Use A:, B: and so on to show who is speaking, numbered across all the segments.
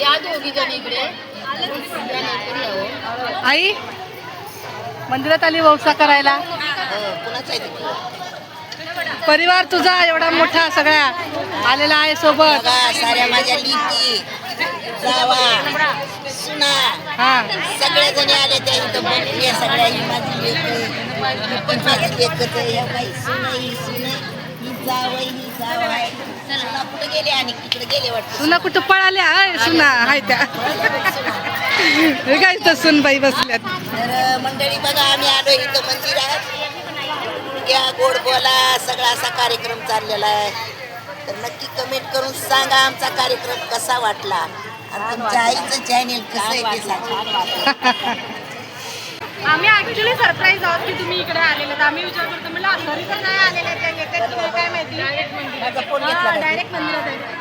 A: या दोघी जण इकडे. हो.
B: आई मंदिरात आली वौसा करायला?
A: ते?
B: परिवार तुझा एवढा मोठा सगळ्या. आलेला आहे सोबत.
A: साऱ्या माझ्या लिकी जावा सुना.
B: हा.
A: सगळे जणी आले त्या इथं बोलले सगळ्या ही माझी लेक ही पण माझी लेकच आहे या बाई सुना ही सुना ही. जावई ही जावाय सुना कुठे गेले आणि तिकडे गेले वाटतं?
B: सुना कुठं पळाल्या? आहे सुना हाय त्या. काय इथं सुनबाई बसल्यात?
A: तर मंडळी बघा आम्ही आलो इथं मंदिरात. घ्या गोड बोला सगळा असा कार्यक्रम चाललेला आहे. तर नक्की कमेंट करून सांगा आमचा कार्यक्रम कसा वाटला. आणि तुमच्या आईचं चॅनेल कसं आहे ते सांगा.
C: आम्ही ऍक्च्युली सरप्राईज आहोत की तुम्ही इकडे आलेले तर आम्ही विचार करतो म्हणलं घरी तर नाही की नाही काय माहिती? डायरेक्ट मंदिरात. आहे.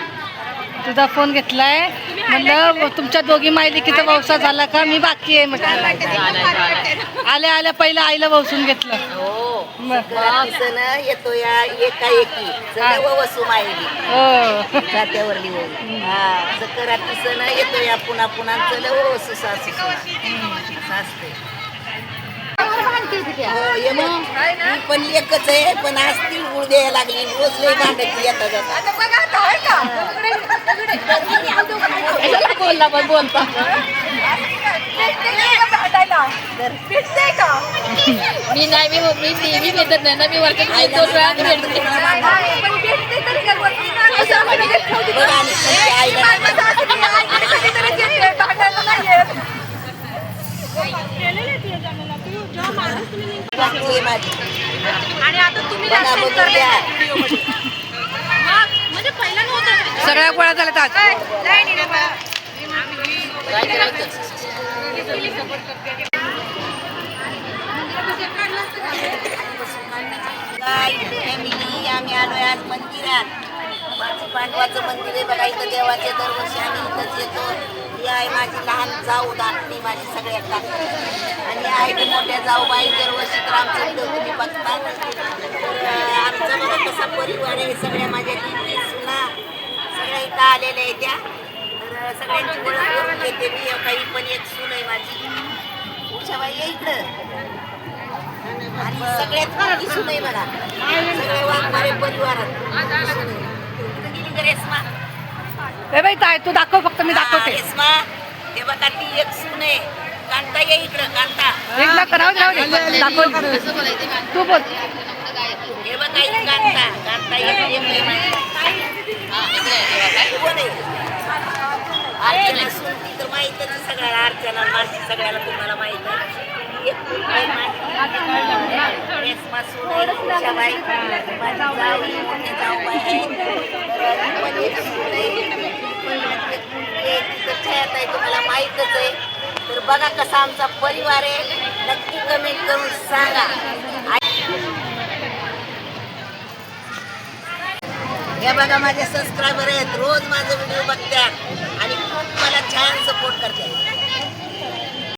B: तुझा फोन घेतलाय. म्हणलं तुमच्या दोघी मायलिकीचा वौसा झाला का? मी बाकी आहे. म्हटलं. आल्या आल्या पहिलं आईला वौसून घेतलं. मग.
A: सण येतो या एका एकी सण व वसू मायली.
B: हो.
A: हा. सकराती सण येतो या पुन्हा पुन्हा चल व वसू सासू. सुना. पण एकच आहे पण आज तिळगुळ द्यायला लागली रोज येता जाता
B: बोलला पण बोलता.
C: मी नाही मी मी नेहमी भेटत नाही ना मी
A: आईला
C: दोन वेळा भेटते
A: तुम्हाला माहिती. बघा आणि तुमच्या आईला बाकी आहे माझी
C: आणि आता तुम्ही म्हणजे पहिला नव्हतं
B: सगळ्या आज.
A: फॅमिली आम्ही आलोय आज मंदिरात. पांडवाचं मंदिर आहे बघा इथं देवाचे दरवर्षी आम्ही इथंच येतो. ही आहे माझी लहान जाऊ धाकटी माझी सगळ्यात आहे ती मोठ्या जाऊ बाई दरवर्षी तर आमचं व्हिडिओ तुम्ही बघता तर अं, आमचा बघा कसा परिवार आहे सगळ्या माझ्या दिदी सुना सगळ्या इथं आलेल्या आहे त्या. तर सगळ्यांची ओळख करून घेते मी काही पण एक सून आहे माझी. उषाबाई ये इकडं. आणि सगळ्यात मोठी सून आहे बघा. सगळे वाघमारे परिवारात. गेली गं रेश्मा?
B: ए बाई ताय तू दाखव फक्त मी दाखवते.
A: ते बघा ती एक सून आहे. कांता ये इकडं कांता.
B: एक लाख राहू दे राहू दे. दाखव. तू बोल.
A: हे बघा कांता. कांता एक एक आहे माझी. कोण आहे? अर्चना सून ती तर माहितच आहे सगळ्याला अर्चना माणशी सगळ्याला तुम्हाला माहीत आहे एक मुलगी आहे माझी. रेश्मा सून आहे, उषाबाई. माझी जाऊ आहे, मोठी जाऊबाई आहे. तर ती पण एक सून आहे. ती पण एक मुलगी आहे, तिचं छायात आहे तुम्हाला माहीतच आहे तर बघा कसा आमचा परिवार आहे. नक्की कमेंट करून सांगा. हे बघा माझे सबस्क्रायबर आहेत. रोज माझे व्हिडिओ बघतात. आणि खूप मला छान सपोर्ट करतात.